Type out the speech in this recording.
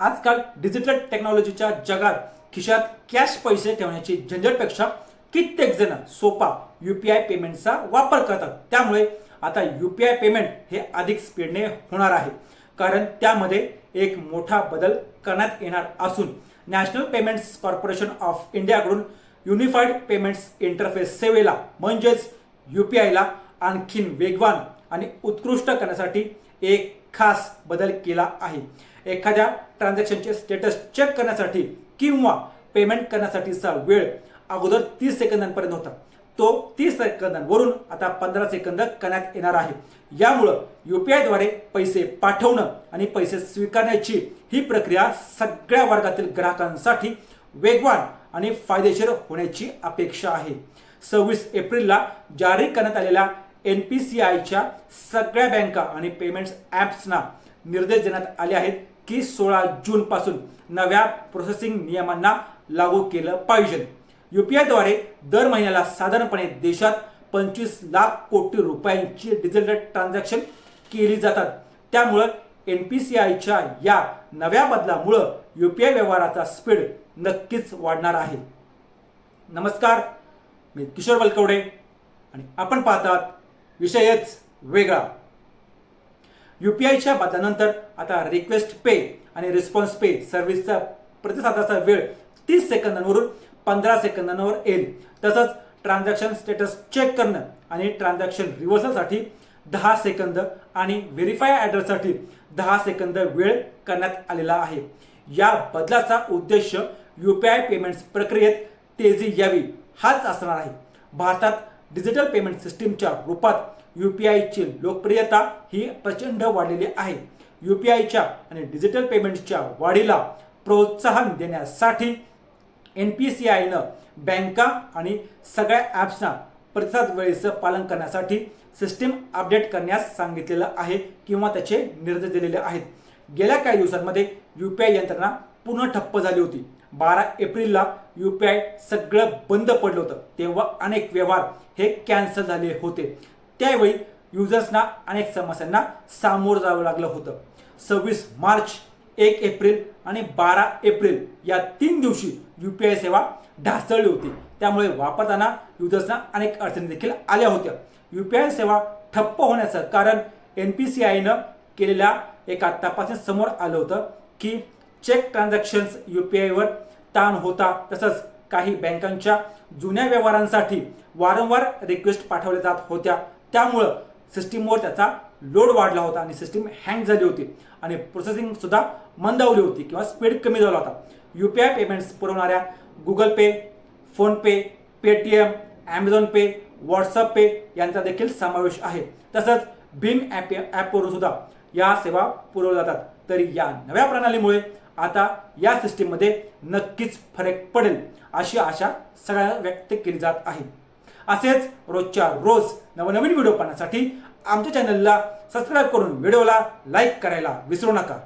आजकाल डिजिटल टेक्नॉलॉजीच्या जगात खिशात कॅश पैसे ठेवण्याची झंझटपेक्षा कित्येक जण सोपा युपीआय पेमेंटचा वापर करतात. त्यामुळे आता युपीआय पेमेंट हे अधिक स्पीडने होणार आहे. कारण त्यामध्ये एक मोठा बदल करण्यात येणार असून नॅशनल पेमेंट्स कॉर्पोरेशन ऑफ इंडियाकडून युनिफाईड पेमेंट्स इंटरफेस सेवेला म्हणजेच युपीआयला आणखीन वेगवान आणि उत्कृष्ट करण्यासाठी एक खास बदल केला आहे. एखाद्या ट्रान्झॅक्शनचे स्टेटस चेक करण्यासाठी किंवा पेमेंट करण्यासाठीचा वेळ अगोदर तीस सेकंदांपर्यंत होता. तो तीस सेकंदांवरून आता पंधरा सेकंद करण्यात येणार आहे. यामुळं यू पी आयद्वारे पैसे पाठवणं आणि पैसे स्वीकारण्याची ही प्रक्रिया सगळ्या वर्गातील ग्राहकांसाठी वेगवान आणि फायदेशीर होण्याची अपेक्षा आहे. सव्वीस एप्रिलला जारी करण्यात आलेल्या एन पी सी आयच्या सगळ्या बँका आणि पेमेंट्स ॲप्सना निर्देश देण्यात आले आहेत की सोळा जूनपासून नव्या प्रोसेसिंग नियमांना लागू केलं पाहिजे. युपीआयद्वारे दर महिन्याला साधारणपणे देशात पंचवीस लाख कोटी रुपयांची डिजिटल ट्रान्झॅक्शन केली जातात. त्यामुळं एन पी सी आयच्या या नव्या बदलामुळं यू पी आय व्यवहाराचा स्पीड नक्कीच वाढणार आहे. नमस्कार मी किशोर बलकवडे आणि आपण पाहतात विषयच वेगळा. युपीआयच्या बदलानंतर आता रिक्वेस्ट पे आणि रिस्पॉन्स पे सर्व्हिसचा प्रतिसादाचा वेळ तीस सेकंदांवरून पंधरा सेकंदांवर येईल. तसंच ट्रान्झॅक्शन स्टेटस चेक करणं आणि ट्रान्झॅक्शन रिव्हर्सलसाठी दहा सेकंद आणि व्हेरीफाय ॲड्रेससाठी दहा सेकंद वेळ करण्यात आलेला आहे. या बदलाचा उद्देश युपीआय पेमेंट्स प्रक्रियेत तेजी यावी हाच असणार आहे. भारतात डिजिटल पेमेंट सिस्टीमच्या रूपात यू पी आयची लोकप्रियता ही प्रचंड वाढलेली आहे. यू पी आयच्या आणि डिजिटल पेमेंटच्या वाढीला प्रोत्साहन देण्यासाठी एन पी सी आयनं बँका आणि सगळ्या ॲप्सना प्रतिसाद वेळेचं पालन करण्यासाठी सिस्टीम अपडेट करण्यास सांगितलेलं आहे किंवा त्याचे निर्देश दिलेले आहेत. गेल्या काही दिवसांमध्ये यू पी आय यंत्रणा पूर्ण ठप्प झाली होती. बारा एप्रिलला यू पी आय सगळं बंद पडलं होतं. तेव्हा अनेक व्यवहार हे कॅन्सल झाले होते. त्यावेळी युजर्सना अनेक समस्यांना सामोरं जावं लागलं होतं. सव्वीस मार्च एक एप्रिल आणि बारा एप्रिल या तीन दिवशी यू पी आय सेवा ढासळली होती. त्यामुळे वापरताना युजर्सना अनेक अडचणी देखील आल्या होत्या. यू पी आय सेवा ठप्प होण्याचं कारण एन पी सी आयनं केलेल्या एका तपासणीत समोर आलं होतं की चेक ट्रान्झॅक्शन्स यू पी आयवर ताण होता तसंच काही बँकांच्या जुन्या व्यवहारांसाठी वारंवार रिक्वेस्ट पाठवल्या जात होत्या. त्यामुळं सिस्टीमवर त्याचा लोड वाढला होता आणि सिस्टीम हँग झाली होती. आणि प्रोसेसिंग सुद्धा मंदावली होती किंवा स्पीड कमी झाला होता. यू पी आय पेमेंट्स पुरवणाऱ्या Google pay PhonePe Paytm Amazon pay WhatsApp pay यांचा देखील समावेश आहे. तसंच भीम ॲप ॲपवरून सुद्धा या सेवा पुरवल्या जातात. तरी या नव्या प्रणालीमुळे आता या सिस्टीममध्ये नक्कीच फरक पडेल अशी आशा सगळ्या व्यक्त केली जात आहे. असेच रोजच्या रोज नवनवीन व्हिडिओ पाहण्यासाठी आमच्या चॅनलला सबस्क्राईब करून व्हिडिओला लाईक करायला विसरू नका.